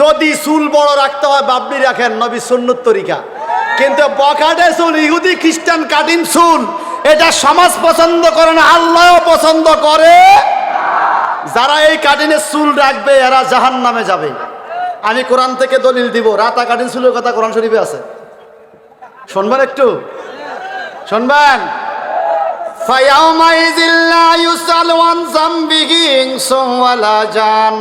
যদি চুল বড় রাখতে হয় বাবলি রাখেন নবী সুন্নত তরিকা কিন্তু বকাটে চুল ইহুদি খ্রিস্টান কাটিন চুল এটা সমাজ পছন্দ করে না আল্লাহও পছন্দ করে যারা এই কাটিনের চুল রাখবে এরা জাহান নামে যাবে আমি কোরআন থেকে দলিল দিব রাতা কাটিন চুলের কথা কোরআন শরীফে আছে শুনবেন একটু শুনবেন فيومئذ لا يسأل عن ذنبه إنس ولا جان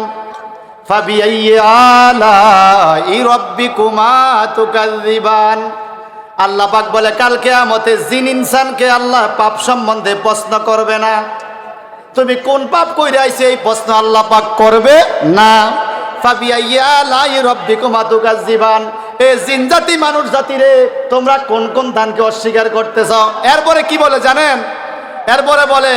আল্লাহ পাক বলে, কাল কেয়ামতে জিন ইনসানকে আল্লাহ পাপ সম্বন্ধে প্রশ্ন করবে না। তুমি কোন পাপ কইরে আইছে এই প্রশ্ন আল্লাহ পাক করবে না। জিন জাতি, মানুষ জাতি রে, তোমরা কোন কোন দানকে অস্বীকার করতেছ? এরপরে কি বলে জানেন? এরপরে বলে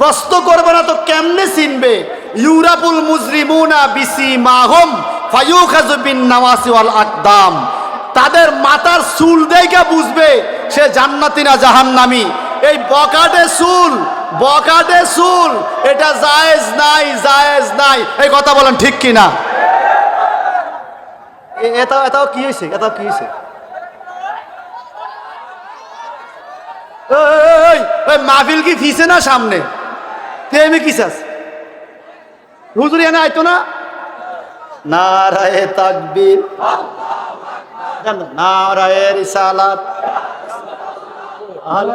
প্রশ্ন করবে না তো কেমনে চিনবে? ইউরাপুল মুজরিমুনা বিসি মাহম ফায়ুখাজু বিন আকদাম। তাদের মাথার চুল দেখে বুঝবে সে জান্নাতি না জাহান্নামি। এই বকাটে চুল বকাটে চুল, এটা জায়েজ নাই জায়েজ নাই। এই কথা বলেন ঠিক কিনা? এ- এটাও এটাও কি হয়েছে? এটাও কি হয়েছে? মাহফিল কি ফিসে না সামনে? তেমনি কি চাস? হুজুর এনে আইতো না? নারায়ে তাকবীর। জানো, নারায়ে রিসালাত। আল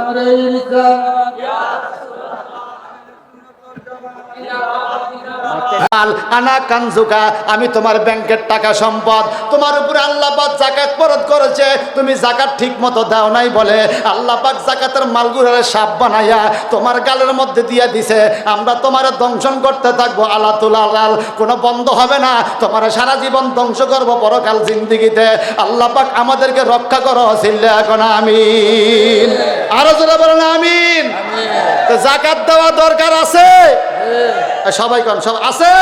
আমি তোমার ব্যাংকের টাকা সম্পদ। তোমার উপরে আল্লাহ পাক জাকাত ফরজ করেছে। তুমি জাকাত ঠিক মতো দাও নাই বলে আল্লাহ পাক জাকাতের মালগুলোরে সাপ বানাইয়া তোমার গালের মধ্যে দিয়ে দিছে। আমরা তোমার দংশন করতে থাকব আল্লাহ তুলাল কোনো বন্ধ হবে না। তোমার সারা জীবন ধ্বংস করব পরকাল জিন্দিগিতে। আল্লাহ পাক আমাদেরকে রক্ষা করো, সিল্লে এখন আমিন। আরও জোরে বলেন আমিন। জাকাত দেওয়া দরকার আছে। সবাই কন সব আছে!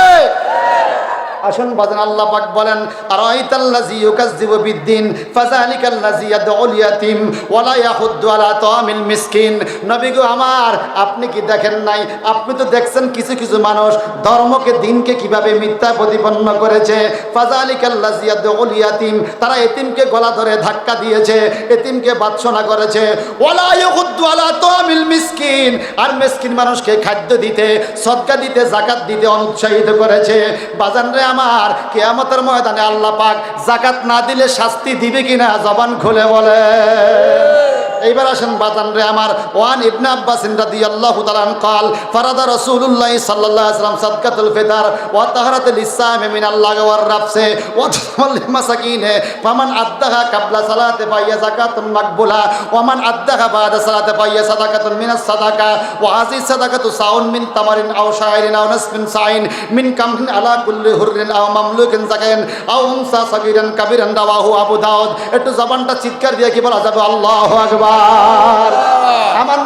আসুন, বাজান আল্লাহ পাক বলেন, আরাইতাল্লাযী ইউকাজ্জিবু বিদ্দিন, ফাযালিকাল্লাযী ইয়াদউল ইয়াতীম, ওয়ালা ইয়াহুদ্দু আলা তাআমিল মিসকিন। নবী গো আমার, আপনি কি দেখেন নাই? আপনি তো দেখছেন কিছু কিছু মানুষ ধর্মকে, দিনকে কীভাবে মিথ্যা প্রতিপন্ন করেছে। ফাযালিকাল্লাযী ইয়াদউল ইয়াতীম, তারা এতিমকে গলা ধরে ধাক্কা দিয়েছে, এতিমকে বাৎসনা করেছে। ওয়ালা ইয়াহুদ্দু আলা তাআমিল মিসকিন, আর মিসকিন মানুষকে খাদ্য দিতে, সদকা দিতে, জাকাত দিতে অনুৎসাহিত করেছে। বাজান রে আমার কেয়ামতের ময়দানে আল্লাহ পাক জাকাত না দিলে শাস্তি দিবে কিনা? জবান খুলে বলে। এইবার আসেন বাজান রে আমার। ওয়ান ইবনা আব্বাস রাদি আল্লাহ তালান কাল, ফারাদা রসুল্লাহ সাল্লাহ আসলাম সাদকাতুল ফেতার ওয়া তাহারাতে লিসাম মিন আল্লাহ ওয়ার রাফসে ওয়া তামাল মাসাকিনে, ফামান আদ্দাহা কাবলা সালাতে পাইয়া যাকাতুন মাকবুলা ওয়ামান আদ্দাহা বাদা সালাতে পাইয়া সাদাকাতুন মিনাস সাদাকা, ওয়া হাজি সাদাকাতু সাউন মিন তামারিন আও শায়রিন আও নাসমিন সাইন, মিন কামহিন আলা কুল্লি হুররিন আও মামলুকিন যাকাইন আও উনসা সাগিরান কাবিরান দাওয়াহু আবু দাউদ। একটু জবানটা চিৎকার দিয়ে কি বলা যাবে? আল্লাহু আকবার। আমার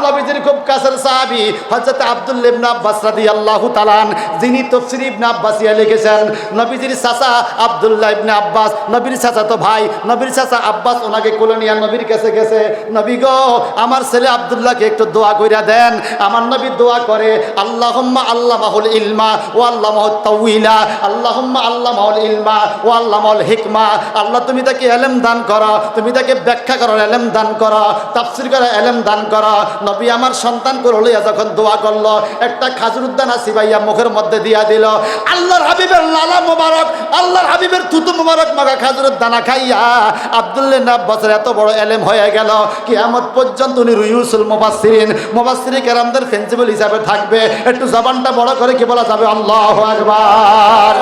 নবীজির খুব কাছের সাহাবী হযরত আব্দুল্লাহ ইবনে আব্বাস রাদিয়াল্লাহু তাআলান যিনি তাফসীর ইবনে আব্বাসিয়া লিখেছেন, নবীজির চাচা আব্দুল্লাহ ইবনে আব্বাস, নবীর চাচা তো ভাই, নবীর চাচা আব্বাস ওনাকে কোলে নিয়ে নবীর কাছে গেছে, নবী গো, আমার ছেলে আব্দুল্লাহকে একটু দোয়া কইরা দেন। আমার নবী দোয়া করে, আল্লাহুম্মা আল্লামাহুল ইলমা ও আল্লামাহুত তাউইলা আল্লাহুম্মা আল্লামাহুল ইলমা ও আল্লামাহুল হিকমা। আল্লাহ, তুমি তাকে এলেম দান করো, তুমি তাকে ব্যাখ্যা করো এলেম দান করো, তাফসির করো এলেম দান করো। নবী আমার সন্তান করে লইয়া যখন দোয়া করল, একটা খাজুর উদ্যান আসি মুখের মধ্যে দিয়া দিল। আল্লাহর হাবিবের লালা মোবারক, আল্লাহর হাবিবের থুতু মোবারক মাগা খাজুরের দানা খাইয়া আব্দুল্লাহ নাব্বাসের এত বড় এলেম হয়ে গেল। কিয়ামত পর্যন্ত উনি রুইউসুল মুবাসসিরিন, মুবাসসিরি কেরামদের প্রিন্সিপাল হিসাবে থাকবে। একটু জবানটা বড় করে কি বলা যাবে? আল্লাহু আকবার।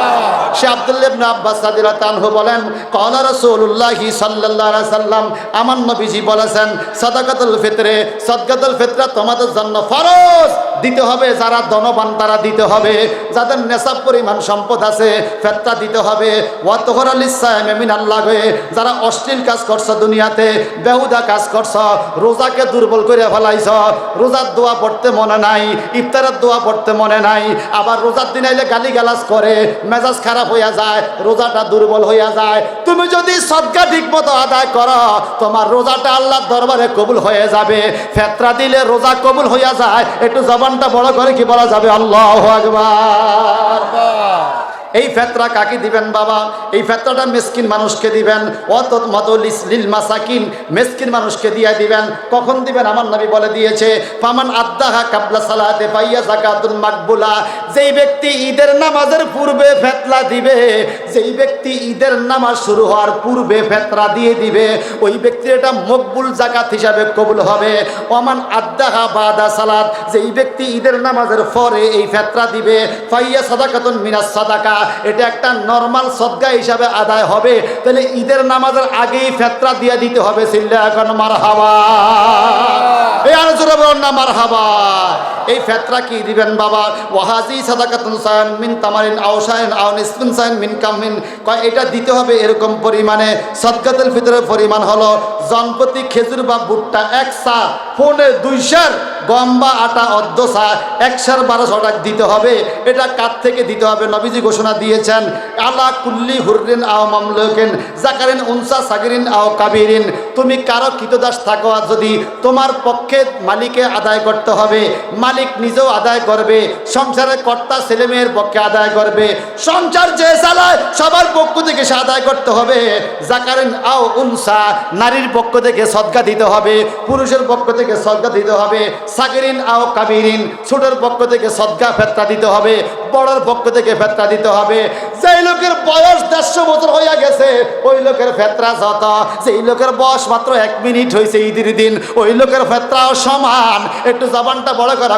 সে আব্দুল্লাহ ইবনে আব্বাস রাদিয়াল্লাহু তাআলা বলেন, ক্বালা রাসূলুল্লাহি সাল্লাল্লাহু আলাইহি সাল্লাম আমার নবীজি বলেছেন, সাদাকাতুল ফিতরে সাদকাতুল ফিতরা তোমাদের জন্য ফরজ। দিতে হবে যারা ধনবান, তারা দিতে হবে। যাদের নেশাব পরিমাণ সম্পদ আছে, ফেতরা দিতে হবে। ওয়াতহর আলিসাইমে মিনাল্লাহ হয়ে যারা অশ্লীল কাজ করছ দুনিয়াতে, বেহুদা কাজ করছ, রোজাকে দুর্বল করে ফেলাইছ, রোজার দোয়া পড়তে মনে নাই, ইফতারের দোয়া পড়তে মনে নাই, আবার রোজার দিন আইলে গালি গালাজ করে, মেজাজ খারাপ হইয়া যায়, রোজাটা দুর্বল হইয়া যায়। তুমি যদি সদকা ঠিক মতো আদায় করো, তোমার রোজাটা আল্লাহর দরবারে কবুল হয়ে যাবে। ফেতরা দিলে রোজা কবুল হইয়া যায়। একটু জবানটা বড় করে কি বলা যাবে? আল্লাহ আকবার। এই ফেতরা কাকে দিবেন বাবা? এই ফেতরাটা মেসকিন মানুষকে দিবেন। অত মত লিল মাসাকিন মেসকিন মানুষকে দিয়ে দিবেন। কখন দিবেন? আমার নবী বলে দিয়েছে, ফামান আদ্দাহা কাবলা সালাতে পাইয়া জাকাতুল মাকবুলা। যেই ব্যক্তি ঈদের নামাজের পূর্বে ফেতলা দিবে, যেই ব্যক্তি ঈদের নামাজ শুরু হওয়ার পূর্বে ফেতরা দিয়ে দিবে, ওই ব্যক্তির এটা মকবুল জাকাত হিসাবে কবুল হবে। ওমান আদ্দাহা বাদা সালাত, যেই ব্যক্তি ঈদের নামাজের পরে এই ফেতরা দিবে, ফাইয়া সাদাকাতুন মিনাস সাদাকা। এটা একটা নর্মাল সদ্গা হিসাবে আদায় হবে। তাহলে ঈদের নামাজের আগেই ফেতরা দিয়ে দিতে হবে। সিল্লা এখন মার হাওয়া এই আলোচনা বলুন না মার হাবা এই ফেতরা কি দিবেন বাবা? ওয়াহাজি সাদাকাতুন সায়ান মিন তামারিন আও আও নিসফিন সায়ান মিন কামিন কয়, এটা দিতে হবে এরকম পরিমাণে। সদকাতুল ফিতরের পরিমাণ হলো জনপতি খেজুর বা ভুট্টা এক সা ফোনে দুইশার গম বা আটা অর্ধ সা একশার বারোশো টাকা দিতে হবে। এটা কার থেকে দিতে হবে? নবীজি ঘোষণা দিয়েছেন, আলা কুল্লি হুররিন আও মামলুকিন, জাকারিন, উনসা, সাগিরিন আও কাবিরিন। তুমি কারও কৃতদাস থাকো, আর যদি তোমার পক্ষে মালিকে আদায় করতে হবে, মালিক নিজেও আদায় করবে, সংসারের কর্তা ছেলে মেয়ের পক্ষে আদায় করবে, সংসার যে চালায়, সবার পক্ষ থেকে সে আদায় করতে হবে। জাকারিন আও উনসা, নারীর পক্ষ থেকে সদকা দিতে হবে, পুরুষের পক্ষ থেকে সদকা দিতে হবে সাগরিন আও কাবিরিন, ছোটোর পক্ষ থেকে সদকা ফেতরা দিতে হবে, বড়র পক্ষ থেকে ফেতরা দিতে হবে। যেই লোকের বয়স দেড়শো বছর হইয়া গেছে, ওই লোকের ফেতরা যত সেই লোকের বয়স মাত্র এক মিনিট হয়েছে ঈদের দিন, ওই লোকের ফেতরাও সমান। একটু জবানটা বড় করা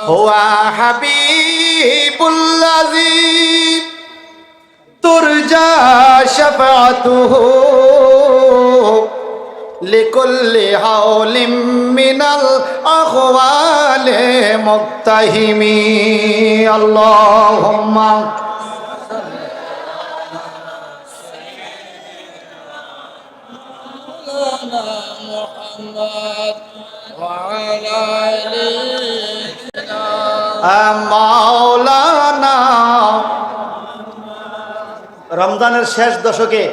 هو حبيب الذي ترجى شفاعته لكل حول من الأخوال مقتهم اللهم محمد وعلى آله মাওলানা। রমজানের শেষ দশকে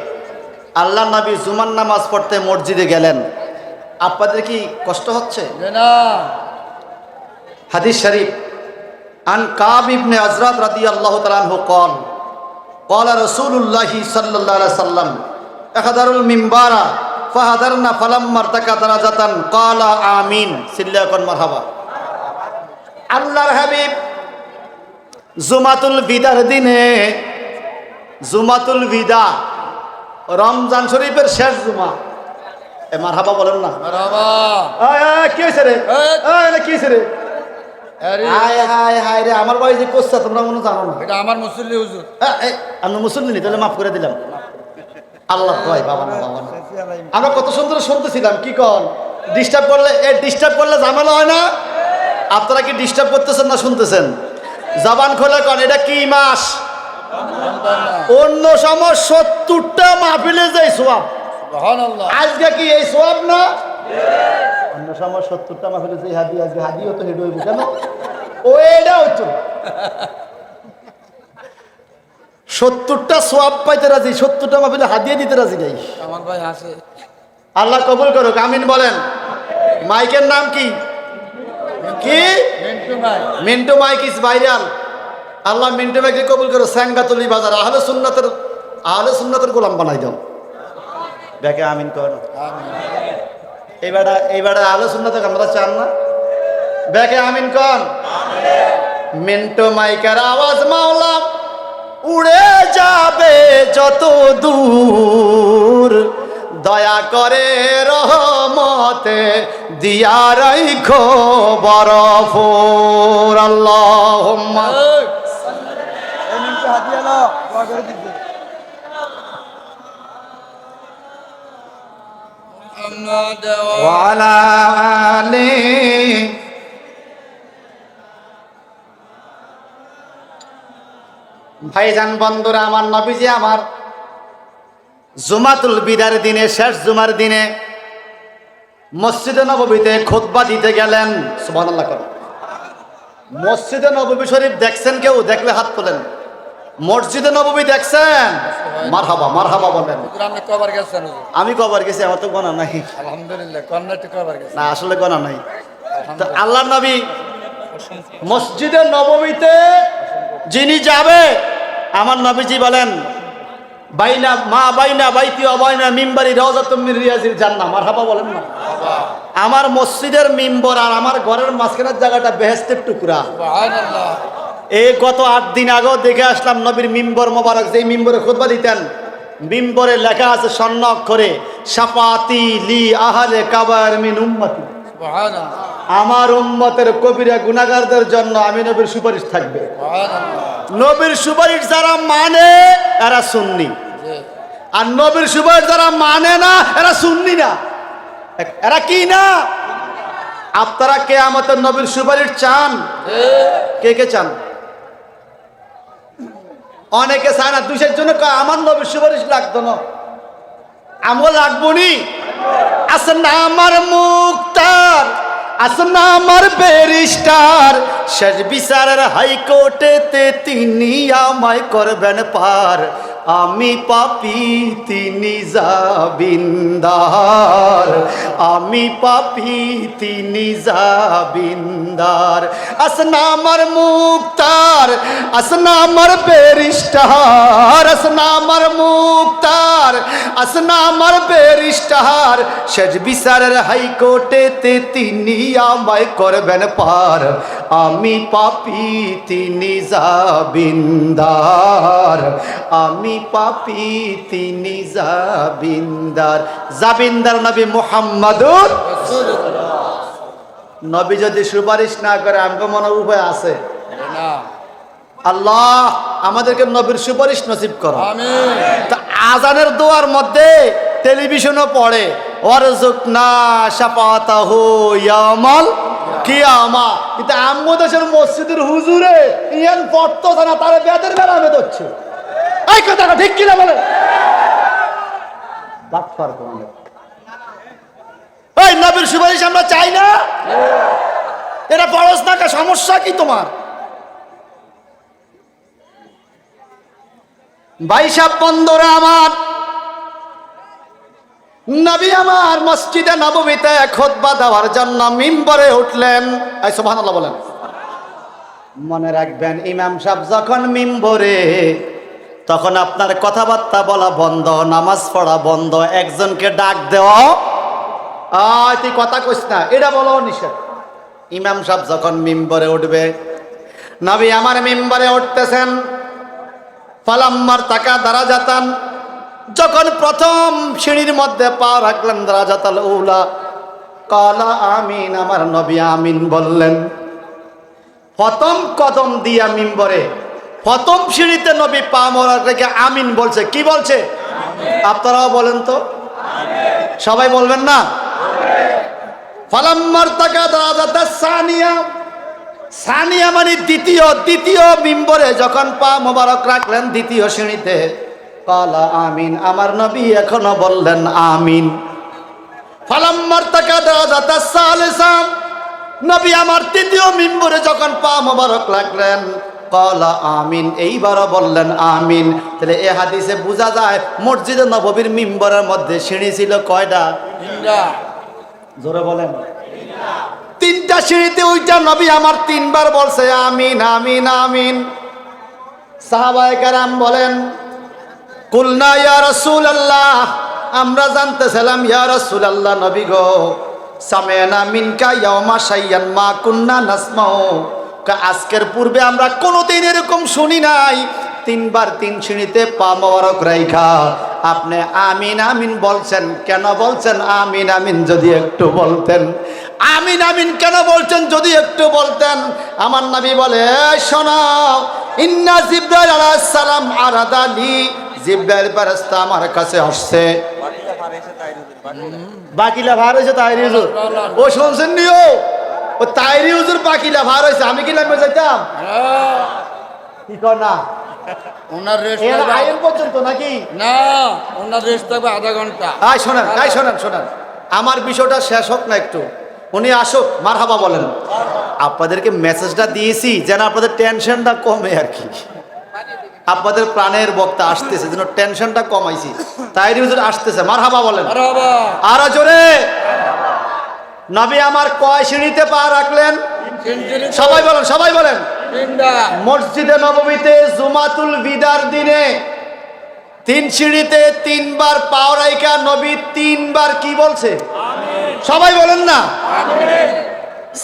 আল্লাহ নবী জুমান নামাজ পড়তে মসজিদে গেলেন। আপনাদের কি কষ্ট হচ্ছে? হাদিস শরীফ আন কাব ইবনে হজরত রাদি আল্লাহ তালানহু কল কল রসুল্লাহি সাল্লাহ সাল্লাম একাদারুল মিম্বারা ফাহাদারনা ফালাম্মার তাকা দারাজাতান কলা আমিন সিল্লা কন মারহাবা। আল্লাহর হাবিব জুমাতুল বিদার দিনে জুমাতুল বিদা রমজান শরীফের শেষ জুমা। এ মারহাবা বলেন না। কি কি হায় যে আমি মাফ দিলাম। আল্লাহ আমরা কত সুন্দর শুনতেছিলাম কি কর ডিস্টার্ব করলে এ ডিস্টার্ব করলে ঝামেলা হয় না? আপনারা কি ডিস্টার্ব করতেছেন না শুনতেছেন? জবান খোলা কন এটা কি মাস? অন্য সময় সত্তরটা মাহফিলে যাই সোয়াব। আজকে কি এই সোয়াব না? অন্য সময় সত্তরটা মাহফিলে যাই হাদি আজকে হাদিও তো হেড হইব কেন? ও এটা হইতো সত্তরটা সোয়াব পাইতে রাজি সত্তরটা মাহফিলে হাদিয়ে দিতে রাজি নাই। আমার ভাই আছে আল্লাহ কবুল করুক আমিন বলেন। মাইকের নাম কি? কি? Mintu Mike is viral? আল্লাহ মিন্টু মাইকে কবুল করো স্যাঙ্গাতলি বাজার। আহলে সুন্নাতের আহলে সুন্নাতের গোলাম বানাই দাও। দেখে আমিন কর। আমিন। এইবারে এইবারে আহলে সুন্নাতে আমরা চান না দেখে আমিন কন মিন্টু মাইকের আওয়াজ মাওলা উড়ে যাবে যত দূর। দয়া করে রহমতে দিয়ারাই খো বরফোর আল্লাহ وعلى آله ভাইজান বন্ধুরা আমার নবীজি আমার জুমাতুল বিদার দিনে শেষ জুমার দিনে মসজিদে নববীতে খোদবা দিতে গেলেন সুবহানাল্লাহ কর। মসজিদে নববী শরীফ দেখছেন কেউ? দেখলে হাত তোলেন। মসজিদে নববী দেখছেন? মারহাবা মারহাবা বলেন। আপনি কবার গেছেন আমি কবার গেছি আমার তো গোনা নাই। আলহামদুলিল্লাহ কবার না আসলে গোনা নাই। তো আল্লাহ নবী মসজিদে নবমীতে যিনি যাবে আমার নবীজি বলেন বাইনা মা বাইনা বাইতি অবাইনা মিম্বারি রওজাতুম মির রিয়াজিল জান্নাহ মারহাবা বলেন না? আমার মসজিদের মিম্বর আর আমার ঘরের মাঝখানের জায়গাটা বেহেস্তের টুকরা। সুবহানাল্লাহ। এই গত আট দিন আগেও দেখে আসলাম নবীর মিম্বর মোবারক যেই মিম্বরে খুতবা দিতেন মিম্বরে লেখা আছে স্বর্ণ অক্ষরে সাফাতি লি আহালে কাবার মিন উম্মতি। আমার উম্মতের কবিরা গুনাগারদের জন্য আমি নবীর সুপারিশ থাকবে। নবীর সুপারিশ যারা মানে এরা সুন্নি। জি। আর নবীর সুপারিশ যারা মানে না এরা সুন্নি না। এরা কি না? আপনারা কে আমাদের নবীর সুপারিশ চান? কে কে চান? অনেকে চায় না দুইশের জন্য আমার নবীর সুপারিশ লাগতো না। আমও লাগবো নি? আছে না আমার মুক্তার, আছে না আমার ব্যারিস্টার। শেষ বিচারের হাইকোর্টেতে তিনি আমায় করবেন পার। আমি পাপি, তিনি জাবিন্দার। আমি পাপি, তিনি জাবিন্দার। আসনা আমার মুক্তার, আসনা আমার ব্যারিস্টার আসনা মুক্তার, আসনা আমার ব্যারিস্টার শেষ বিচারের হাইকোর্টেতে তিনি আমায় করবেন পার। আমি পাপি, তিনি জাবিন্দার। আমি পাপি তিনি জাবিন্দার। জাবিন্দার নবী মুহাম্মাদুর নবী যদি সুপারিশ না করে আমাকে মনে উপায় আছে? আল্লাহ আমাদেরকে নবীর সুপারিশ নসিব করো। তা আজানের দোয়ার মধ্যে টেলিভিশনও পড়ে ওয়ারজুকনা শাফাতাহু ইয়ামাল কিয়ামা কিন্তু আম্মু দেশের মসজিদের হুজুরে ইয়ান পড়তো না তারা বেদের বেলা আমি ধরছে। এই কথাটা ঠিক কিনা বলে? বাটপার কোন এই নবীর সুপারিশ আমরা চাই না। এটা পড়স না সমস্যা কি তোমার? ভাইসাব বন্ধুরা আমার। নবী আমার মসজিদে নবমীতে খোদবা দেওয়ার জন্য মিম্বরে উঠলেন। এই, সুবহানাল্লাহ বলেন। মনে রাখবেন, ইমাম সাহেব যখন মিম্বরে তখন আপনার কথাবার্তা বলা বন্ধ নামাজ পড়া বন্ধ একজনকে ডাক দেওয়া। তুই কথা কইস না এটা বলো নিষেধ। ইমাম সাহেব যখন মিম্বরে উঠবে নবী আমার মিম্বরে উঠতেছেন। ফালাম্মার টাকা দ্বারা যাতান যখন প্রথম সিঁড়ির মধ্যে পা রাখলেন দ্বারা যাতাল উলা কালা আমিন আমার নবী আমিন বললেন প্রথম কদম দিয়া মিম্বরে প্রথম সিঁড়িতে নবী পা মরা রেখে আমিন বলছে। কি বলছে? আপনারাও বলেন তো। সবাই বলবেন না? মানে দ্বিতীয় যখন দ্বিতীয় শ্রেণীতে আমিন। আমার নবী বললেন আমিন। নবী আমার তৃতীয় মিম্বরে যখন পা মোবারক রাখলেন কলা আমিন এইবারও বললেন আমিন। তাহলে এ হাদিসে বোঝা যায় মসজিদে নববীর মিম্বরের মধ্যে সিঁড়ি ছিল কয়টা? জোরে বলেন। তিনটা। সিঁড়িতে ওইটা নবী আমার তিনবার বলছে আমিন আমিন আমিন। সাহাবায়ে কারাম বলেন কুলনা ইয়া রাসূল আল্লাহ আমরা জানতেছিলাম ইয়া রাসূল আল্লাহ নবী গো সামেনা মিনকা ইয়াউমা শাইয়ান মা কুন্না নাসমাউ কা আজকের পূর্বে আমরা কোনোদিন এরকম শুনি নাই তিনবার তিন শ্রেণীতে পা মোবারক রাইখা। আপনি আমিন আমিন বলছেন কেন বলছেন? আমিন আমিন যদি একটু বলতেন। আমিন আমিন কেন বলছেন যদি একটু বলতেন? আমার নবী বলে "এই শোনাও ইন্না জিব্রাইল আলাইহিস সালাম আরাদালি জিব্রাইল ফেরেশতা আমার কাছে আসছে। বাকিলা ভার হয়েছে হুজুর ও শুনছেন নি ও তাইরি হুজুর বাকিলা ভার হয়েছে আমি কি লাগবে যাইতাম? কি কর না? ওনার রেস্ট আইন পর্যন্ত নাকি? না ওনার রেস্ট থাকবে আধা ঘণ্টা। আয় শোনেন আয় শোনেন শোনেন। আমার বিষয়টা শেষ হোক না একটু। উনি আসুক মারহাবা বলেন। আপনাদেরকে মেসেজটা দিয়েছি যেন আপনাদের টেনশনটা কমে আর কি। আপনাদের প্রাণের বক্তা আসতেছে যেন টেনশনটা কমাইছি। তাই হুজুর আসতেছে মারহাবা বলেন। আরও জোরে। নবী আমার কয় সিঁড়িতে পা রাখলেন? সবাই বলেন সবাই বলেন। মসজিদে নবমীতে জুমাতুল বিদার দিনে তিন সিঁড়িতে তিনবার পাওরাইকা নবী তিনবার কি বলছে? সবাই বলেন না?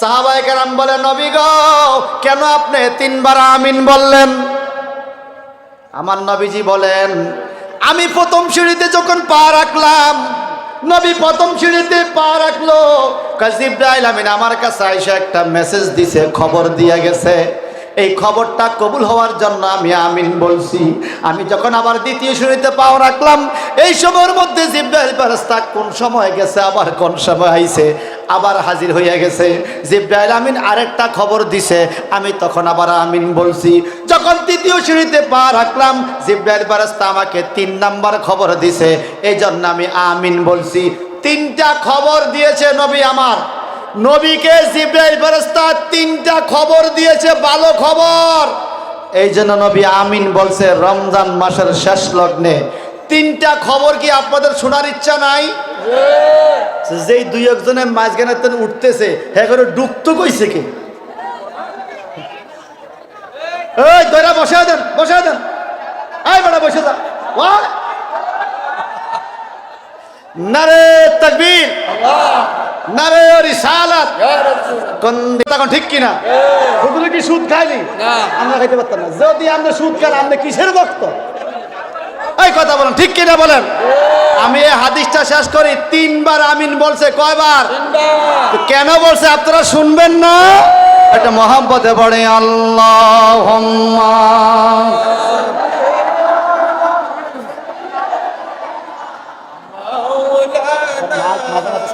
সাহাবাই কারাম বলে নবী গো কেন আপনি তিনবার আমিন বললেন? আমার নবীজি বলেন আমি প্রথম সিঁড়িতে যখন পা রাখলাম নবী প্রথম সিঁড়িতে পা রাখল। কাজিব্রাইল আমিন, আমার কাছে আইসা একটা মেসেজ দিছে, খবর দিয়ে গেছে। এই খবরটা কবুল হওয়ার জন্য আমি আমিন বলছি। আমি যখন আবার দ্বিতীয় সিঁড়িতে পাও রাখলাম, এই সময়ের মধ্যে জিব্রাইল ফেরেশতা কোন সময় গেছে, আবার কোন সময় আইছে? আবার হাজির হইয়া গেছে। জিব্রাইল আমিন আরেকটা খবর দিছে, আমি তখন আবার আমিন বলছি। যখন তৃতীয় সিঁড়িতে পা রাখলাম, জিব্রাইল ফেরেশতা আমাকে তিন নাম্বার খবর দিছে এই জন্য আমি আমিন বলছি। তিনটা খবর দিয়েছে নবী আমার। নবীকে জিব্রাইল ফেরেশতা তিনটা খবর দিয়েছে, ভালো খবর। এই জন্য নবী আমিন বলছে, রমজান মাসের শেষ লগ্নে তিনটা খবর কি আপনাদের শোনার ইচ্ছা নাই? যেই দুই একজনের মাঝখানে তেন উঠতেছে হ্যাঁ করে কইছে কি? এই দইরা বসে দেন বসে দেন বেটা, বসে ওয়াই। নারে তাকবীর। তখন ঠিক কিনা? হুজুরে কি সুদ খাইনি না। আমরা খাইতে পারতাম না। যদি আপনি সুদ খান কিসের ভক্ত? এই কথা বলেন ঠিক কিনা বলেন? আমি এই হাদিসটা শেষ করি তিনবার আমিন বলছে কয়বার? কেন বলছে আপনারা শুনবেন না? একটা মহাব্বতে পড়ে আল্লাহ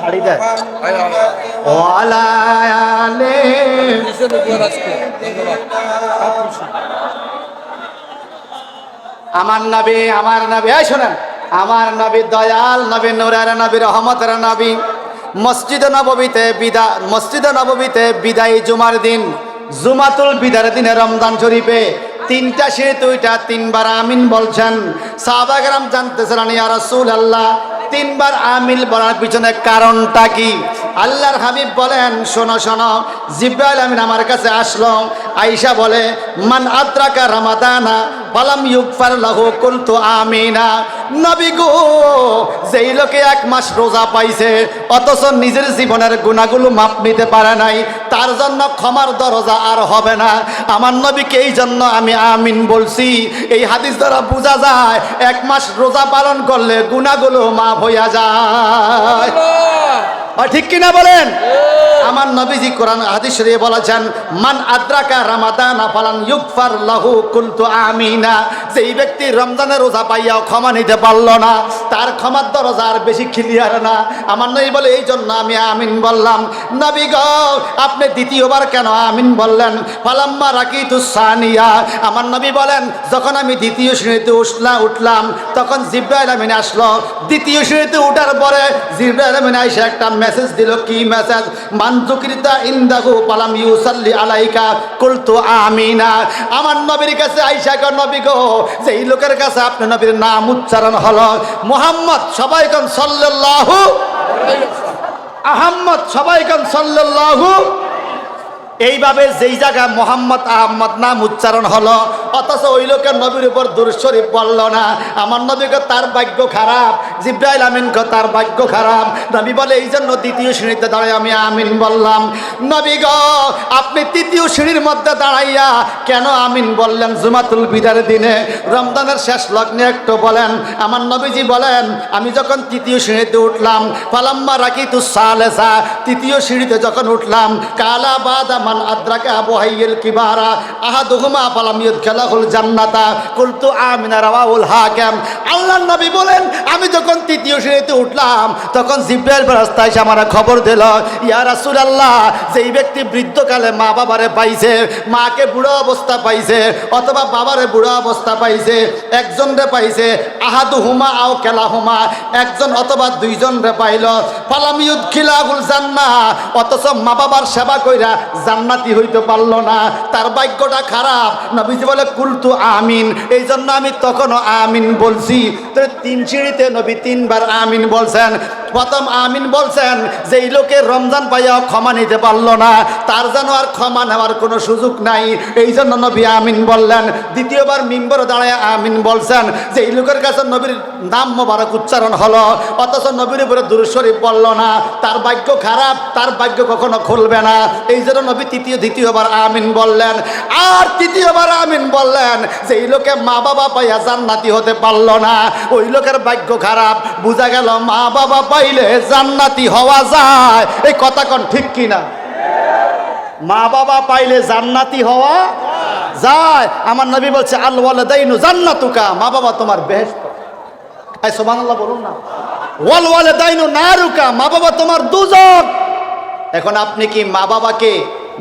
শাড়ি দেয়। ওয়ালায়ালে আমার নবী আমার নবী, এই শোনেন, আমার নবী দয়াল নবী, নুরের নবী, রহমতের নবী। মসজিদে নববীতে বিদা, মসজিদ নববীতে বিদায়ী জুমার দিন, জুমাতুল বিদার দিনে রমজান শরীফে তিনটা সে দুইটা, তিনবার আমিন বলছেন। সাহাবাগরাম জানতেছেন ইয়া রাসূল আল্লাহ তিনবার আমিল বলার পিছনে কারণটা কি? আল্লাহর হাবিব বলেন, শোনো শোনো, জিব্রাইল আমিন আমার কাছে আসলো। আইসা বলে, মান আদ্রাকা রামাদানা পালাম ইউগফার লাহু কুলতু আমিনা। নবী গো, যেই লোকে এক মাস রোজা পাইছে, অথচ নিজের জীবনের গুণাগুলো মাপ নিতে পারে নাই, তার জন্য ক্ষমার দরজা আর হবে না। আমার নবীকে এই জন্য আমি আমিন বলছি? এই হাদিস দ্বারা বোঝা যায়, এক মাস রোজা পালন করলে গুণাগুলো মাপ হইয়া যায়। ঠিক কিনা বলেন? আমার নবীজি কোরআন হাদিস শরীফে বলেছেন, মান আদ্রাকা রামাদান ফালান ইউগফার লাহু কুলতু আমিনা। যেই ব্যক্তি রমজানের রোজা পাইয়াও ক্ষমা নিতে পারল না, তার ক্ষমার দরজা আর বেশি ক্লিয়ার না। আমার নবী বলে, এই জন্য আমি আমিন বললাম। নবী গো, আপনি দ্বিতীয়বার কেন আমিন বললেন? ফালাম্মা রাকিতু সানিয়া। আমার নবী বলেন, যখন আমি দ্বিতীয় শ্রেণীতে উঠলাম উঠলাম, তখন জিব্রাইল আমিন আসলো। দ্বিতীয় শ্রেণীতে উঠার পরে জিব্রাইল আমিন এসে একটা মেসেজ দিল, কি মেসেজ মানজুকৃতা ইন্দাহু পালাম ইউসাল্লি আলাইকা। কুলতু আমিনা। আমার নবীর কাছে আইসা কর নবী গো। যেই লোকের কাছে আপনি নবীর নাম উচ্চারণ হলো, মোহাম্মদ সবাই কোন সাল্লাল্লাহু আহাম্মদ সবাই কোন সাল্লাল্লাহু এইভাবে যেই জায়গা মোহাম্মদ আহম্মদ নাম উচ্চারণ হলো, অথচ ওই লোকের নবীর উপর দুরশরীফ বলল না। আমার নবীকে তার ভাগ্য খারাপ, জিব্রাইল আমিনকে তার ভাগ্য খারাপ। নবী বলে, এই জন্য দ্বিতীয় শ্রেণীতে দাঁড়াই আমি আমিন বললাম। নবী গ, আপনি তৃতীয় শ্রেণির মধ্যে দাঁড়াইয়া কেন আমিন বললেন জুমাতুল বিদার দিনে? রমজানের শেষ লগ্নে একটু বলেন। আমার নবীজি বলেন, আমি যখন তৃতীয় শ্রেণীতে উঠলাম পালাম্মা রাখি তু সালেসা, তৃতীয় সিঁড়িতে যখন উঠলাম, কালা বাদা মান আদ্রাকা আবু কিবারা, আহাদুহুমা পালাম ইউদখালাহুল জান্নাতা। কুলতু আমিনা রাওয়াহুল হাকিম। আল্লাহর নবী বলেন, আমি যখন তৃতীয় শ্রেণীতে উঠলাম, তখন জিব্রাইল রাস্তায় এসে আমার খবর দিল, ইয়া রাসুল আল্লাহ যেই ব্যক্তি বৃদ্ধকালে মা বাবারে পাইছে, মাকে বুড়ো অবস্থা পাইছে, অথবা বাবারে বুড়ো অবস্থা পাইছে, একজন রে পাইছে আহাদু হুমা আও কেলা হুমা একজন অথবা দুইজন রে পাইল ফালামিউদ খিলাহুল জান্না অথচ মা বাবার সেবা কইরা জান্নাতি হইতে পারল না। তার বাক্যটা খারাপ। নবীজি বলে, কুলতু আমিন। এই জন্য আমি তখনও আমিন বলছি। তো তিন সিঁড়িতে নবী তিনবার আমিন বলছেন। প্রথম আমিন বলছেন যে এই লোকে রমজান পাইয়াও ক্ষমা নিতে পারল না, তার যেন আর ক্ষমা নেওয়ার কোনো সুযোগ নাই। এই জন্য নবী আমিন বললেন, দ্বিতীয়বার মিম্বর দাঁড়ায় আমিন বলছেন যে এই লোকের কাছে নবীর নাম মোবারক উচ্চারণ হলো, অথচ নবীর উপরে দুরুশরীফ বলল না, তার ভাগ্য খারাপ, তার ভাগ্য কখনো খুলবে না। এই জন্য নবী তৃতীয়, দ্বিতীয়বার আমিন বললেন, আর তৃতীয়বার আমিন বললেন যে এই লোকে মা বাবা পাইয়া জান্নাতি হতে পারল না, ওই লোকের ভাগ্য খারাপ, বোঝা গেল মা বাবা পাইলে জান্নাতি হওয়া যায়। এই কথা কোন ঠিক কিনা? মা বাবা পাইলে জান্নাতি হওয়া যায়। আমার নবী বলছে আল্লাহ জান্নাতুকা। মা বাবা তোমার বলুন না। ওয়াল ওয়ালে দাইনু নারুকা। মা বাবা তোমার দুজন এখন আপনি কি মা বাবাকে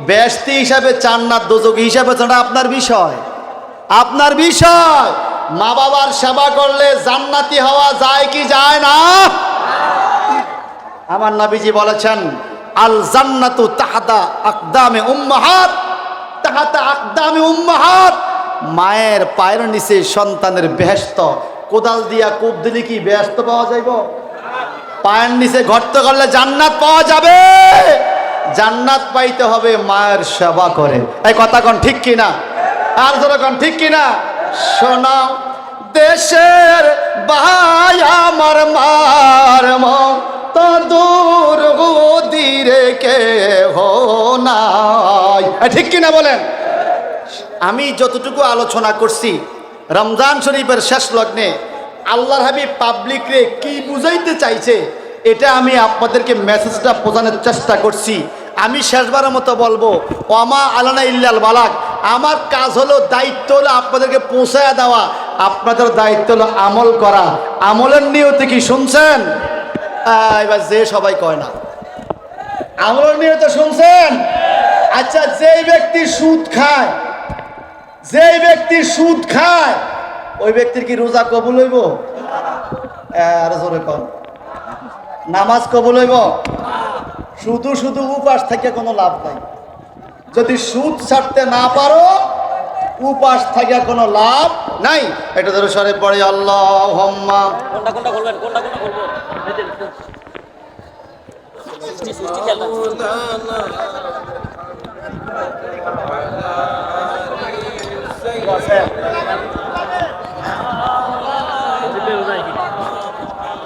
বেস্তি হিসাবে চান না দুজক হিসাবে চান? আপনার বিষয়। আপনার বিষয়। মা বাবার সেবা করলে জান্নাতি হওয়া যায় কি যায় না? আমার নবীজি বলেছেন আল জান্নাতু তাহাদা আকদামে উম্মাহাত। তাহাতা আকদামে উম্মাহাত, মায়ের পায়ের নিচে সন্তানের বেহেস্ত কোদাল দিয়া কূপ দিলে কি বেহেস্ত পাওয়া যাইব? পায়ের নিচে গর্ত করলে জান্নাত পাওয়া যাবে। জান্নাত পাইতে হবে মায়ের সেবা করে। এই কথা কোন ঠিক কিনা? আর ধরো কোন ঠিক কিনা? শোনাও, দেশের ভাই আমার মার তো দূর দিরে কে হো নাই। ঠিক কিনা বলেন? আমি যতটুকু আলোচনা করছি, রমজান শরীফের শেষ লগ্নে আল্লাহর পাবলিক রে কি বুঝাইতে চাইছে, এটা আমি আপনাদেরকে মেসেজটা বোঝানোর চেষ্টা করছি। আমি শেষবারের মতো বলব ওমা আলানা ইল্লাল বালাক আমার কাজ হলো দায়িত্ব হলো আপনাদেরকে পৌঁছায় দেওয়া, আপনাদের দায়িত্ব হলো আমল করা। আমলের নিয়তে কি শুনছেন? এবার যে সবাই কয় না। আমলের তো শুনছেন? আচ্ছা যেই ব্যক্তি সুদ খায়, যেই ব্যক্তি সুদ খায়, ওই ব্যক্তির কি রোজা কবুল হইব? নামাজ কবুল হইব? শুধু শুধু উপাস থেকে কোনো লাভ নাই। যদি সুদ ছাড়তে না পারো, উপাস থেকে কোনো লাভ নাই। এটা ধরো সরে পড়ে আল্লাহ কোনটা কোনটা বলবেন? কোনটা কোনটা বলব?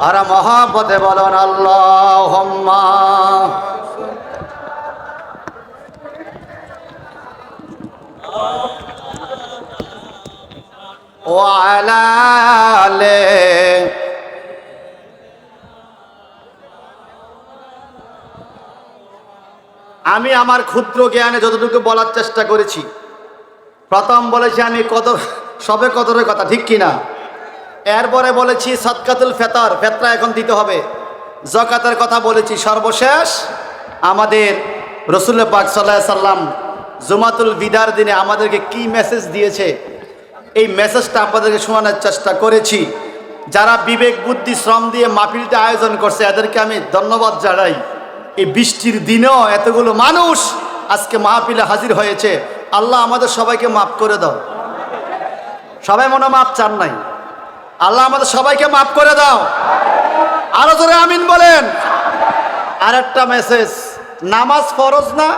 আর মহাপদে বলন আল্লাহ হম্মা আমি আমার ক্ষুদ্র জ্ঞানে যতটুকু বলার চেষ্টা করেছি, প্রথম বলেছি আমি কত, সবে কদরের কথা, ঠিক কিনা? এরপরে বলেছি সৎকাতুল ফেতর, ফেতরা এখন দিতে হবে। জকাতের কথা বলেছি, সর্বশেষ আমাদের রসুল পাক সাল্লাহ সাল্লাম জুমাতুল বিদার দিনে আমাদেরকে কি মেসেজ দিয়েছে? এই মেসেজটা আপনাদেরকে শোনানোর চেষ্টা করেছি। যারা বিবেক, বুদ্ধি, শ্রম দিয়ে মাহফিলটা আয়োজন করছে, এদেরকে আমি ধন্যবাদ জানাই। এই বৃষ্টির দিনেও এতগুলো মানুষ আজকে মাহফিলে হাজির হয়েছে। আল্লাহ আমাদের সবাইকে মাফ করে দাও। সবাই মনে মাপ চান নাই। আল্লাহ আমাদের সবাইকে মাফ করে দাও। আরও জোরে আমিন বলেন। আর একটা মেসেজ নামাজ ফরজ না?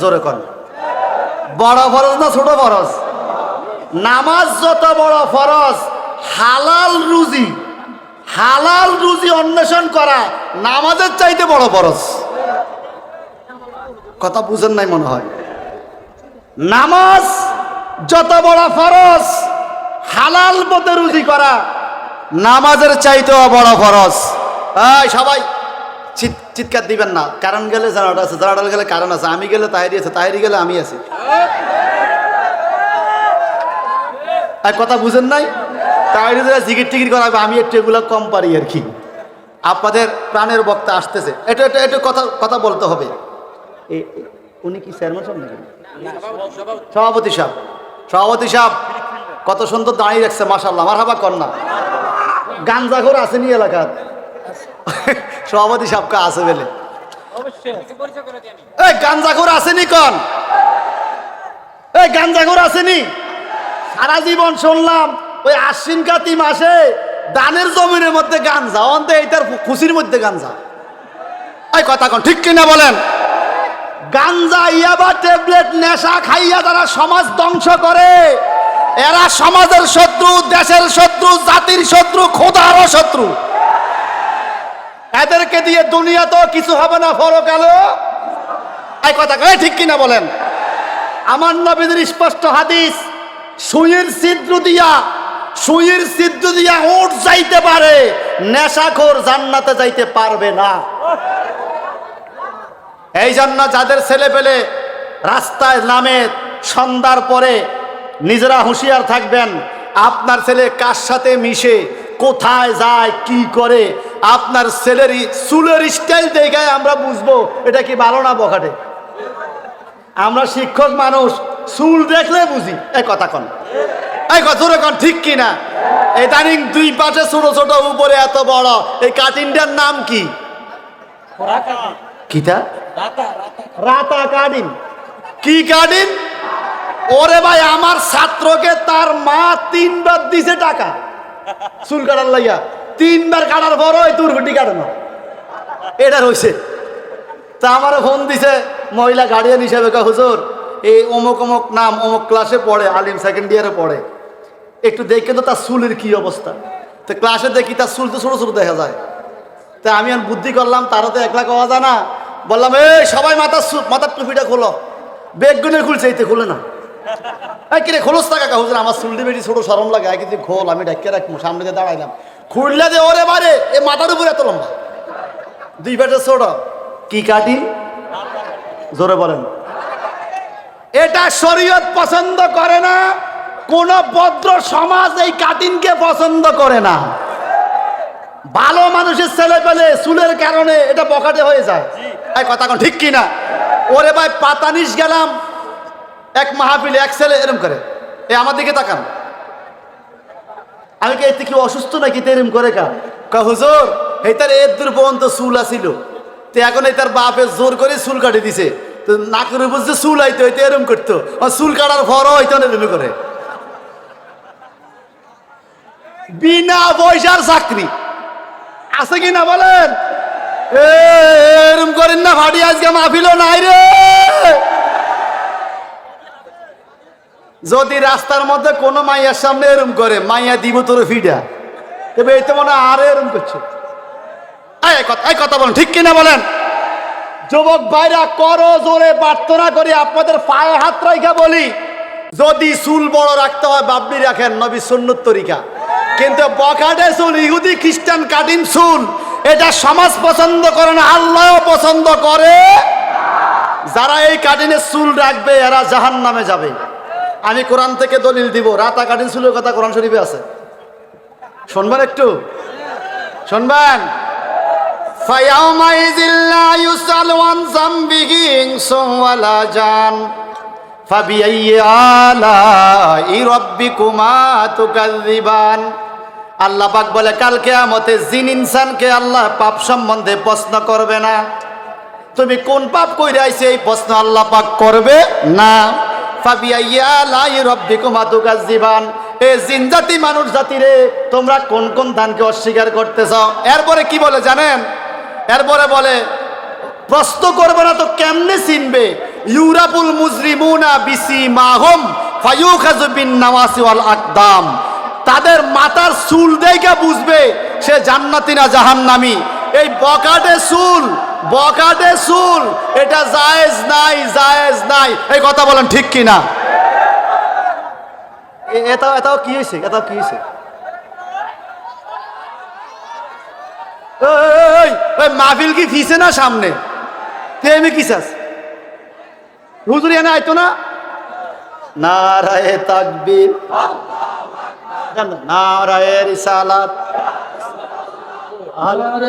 জোরে কর বড় ফরজ না ছোট ফরজ? নামাজ যত বড় ফরজ, হালাল রুজি। হালাল রুজি অন্বেষণ করা নামাজের চাইতে বড় ফরজ। কথা বুঝেন নাই মনে হয়। নামাজ যত বড় ফরজ, হালাল পথে রুজি করা নামাজের চাইতেও বড় ফরজ। সবাই চিৎ চিৎকার দিবেন না। কারণ গেলে জানাটা আছে, জানাটা গেলে কারণ আছে। আমি গেলে তাহেরি আছে, তাহেরি গেলে আমি আছি। আর কথা বুঝেন নাই? তাই যারা জিকির টিকির করাবে আমি একটু এগুলো কম পারি আর কি। আপনাদের প্রাণের বক্তা আসতেছে। এটা এটা একটু কথা কথা বলতে হবে। উনি কি চেয়ারম্যান সভাপতি সাহেব। সভাপতি সাহেব, কত সুন্দর দাঁড়িয়ে রাখছে মাসাল্লাহ আমার হাবা কন্যা গাঞ্জাঘর আসেনি এলাকার। সভাপতি সাহেবকে আছে বলে। এই গাঞ্জাঘর আসেনি কন? এই গাঞ্জাঘর আসেনি। সারা জীবন শুনলাম ওই আশ্বিন কাতি মাসে দানের জমিনের মধ্যে গাঞ্জা অন্ত এইটার খুশির মধ্যে গাঞ্জা এই কথা কন, ঠিক কিনা বলেন? গাঞ্জা ইয়াবা, ট্যাবলেট, নেশা খাইয়া তারা সমাজ ধ্বংস করে, এরা সমাজের শত্রু, দেশের শত্রু, জাতির শত্রু খোদারও শত্রু। এদেরকে দিয়ে দুনিয়া তো কিছু হবে না ফরক আলো এই কথা কয় ঠিক কিনা বলেন? আমার নবীদের স্পষ্ট হাদিস সুইয়ের ছিদ্র দিয়া সুইয়ের ছিদ্র দিয়া উঠ যাইতে পারে, নেশাখোর জান্নাতে যাইতে পারবে না। এই জন্য যাদের ছেলে পেলে রাস্তায় নামে, সন্ধ্যার পরে নিজেরা হুঁশিয়ার থাকবেন, আপনার ছেলে কার সাথে মিশে, কোথায় যায়, কি করে, আপনার ছেলের চুলের স্টাইল দেখে আমরা বুঝব, এটা কি ভালো না বখাটে? আমরা শিক্ষক মানুষ, চুল দেখলে বুঝি এই কথা কন। এই জোরে কন ঠিক কিনা? এই দানিং দুই পাশে ছোট ছোট উপরে এত বড় এই কাটিংটার নাম কি? কিটা রাতা কাটিং কি কাটিং ওরে ভাই আমার ছাত্রকে তার মা তিনবার দিছে টাকা। চুল কাটার লাইয়া তিনবার কাটার পর ওই তোর গুটি কাটানো। এটা হয়েছে তা আমার ফোন দিছে মহিলা গার্ডিয়ান হিসাবে কা হুজুর এই অমুক অমুক নাম অমুক ক্লাসে পড়ে আলিম সেকেন্ড ইয়ারে পড়ে। একটু দেখে তো তার চুলের কি অবস্থা। তো ক্লাসে দেখি তার চুল তো ছোটো ছোটো দেখা যায়। তা আমি আর বুদ্ধি করলাম, তারও তো একলা কওয়া যায় না। বললাম, এই, সবাই মাথার মাথার টুপিটা খোলো। বেগুনে খুলছে এইতে খুলে না। এই কিরে, খোলস টাকা কা হুজুর, আমার চুলটি বেশি ছোটো, সরম লাগে। আগে তুই খোল, আমি ডাকিয়ে রাখব, সামনে দিয়ে দাঁড়াইলাম। খুললে যে ওরে বারে এ মাথার উপরে এত লম্বা। দুই পাশে ছোট। কি কাটি? জোরে বলেন। এটা শরীয়ত পছন্দ করে না কোন ভদ্র সমাজ এই কাটিনকে পছন্দ করে না। ভালো মানুষের ছেলে পেলে চুলের কারণে এটা বকাটে হয়ে যায়। এই কথা কোন ঠিক কিনা? ওরে ভাই পাতানিস গেলাম এক মাহফিলে এক ছেলে এরম করে। এ আমার দিকে তাকান। আমি কি এতে কি অসুস্থ নাকি তো এরম করে কা? হুজুর এই তার এর দূর পর্যন্ত চুল আসিল তো এখন এই তার বাপে জোর করে চুল কাটি দিছে। তো নাকের উপর যে চুল আইতো হইতে এরম করতো। চুল কাটার পরও হইতো না এরম করে। বিনা পয়সার চাকরি। আছে কি না বলেন এরম করেন না, ভাটি আজকে মাহফিল নাই রে। যদি রাস্তার মধ্যে কোনো মাইয়ার সামনে এরম করে, মাইয়া দিব তোর ফিডা। তবে এই তো মনে আরও এরম করছে। কথা বলেন, ঠিক কিনা বলেন? যুবক ভাইরা, করো জোরে প্রার্থনা করি, আপনাদের পায়ে হাত রাইখা বলি। যদি চুল বড় রাখতে হয়, বাবলি রাখেন, নবী সুন্নত তরিকা। কিন্তু বখাটে চুল ইহুদি খ্রিস্টান কাটিন চুল এটা সমাজ পছন্দ করে না আল্লাহও পছন্দ করে যারা এই কাটিনের চুল রাখবে এরা জাহান নামে যাবে আমি কোরআন থেকে দলিল দিব রাতা কাটিন চুলের কথা কোরআন শরীফে আছে শুনবেন একটু শুনবেন فيومئذ لا يسأل عن ذنبه إنس ولا جان আল্লাহ পাক বলে, কাল কেয়ামতে জিন ইনসানকে আল্লাহ পাপ সম্বন্ধে প্রশ্ন করবে না। তুমি কোন পাপ কইরে আইছে এই প্রশ্ন আল্লাহ পাক করবে না। জিন জাতি, মানুষ জাতি রে, তোমরা কোন কোন দানকে অস্বীকার করতেছ? এরপরে কি বলে জানেন? এরপরে বলে, প্রশ্ন করবে না তো কেমনে চিনবে? ইউরাপুল মুজরিমুনা বিসি মাহম ফায়ুখাজু বিন নামাসি ওয়াল আকদাম। তাদের মাথার চুল দেখে বুঝবে সে জান্নাতি না জাহান্নামি। এই বকাটে চুল বকাটে চুল, এটা জায়েজ নাই জায়েজ নাই। এই কথা বলেন ঠিক কি না এটাও এটাও কি হয়েছে? এটাও কি হয়েছে? মাহফিল কি ফিসে না সামনে? তেমনি কি চাস? হুজুর এনে আইতো না? নারায়ে তাকবীর। নারায়ে রিসালাত। আল্লাহর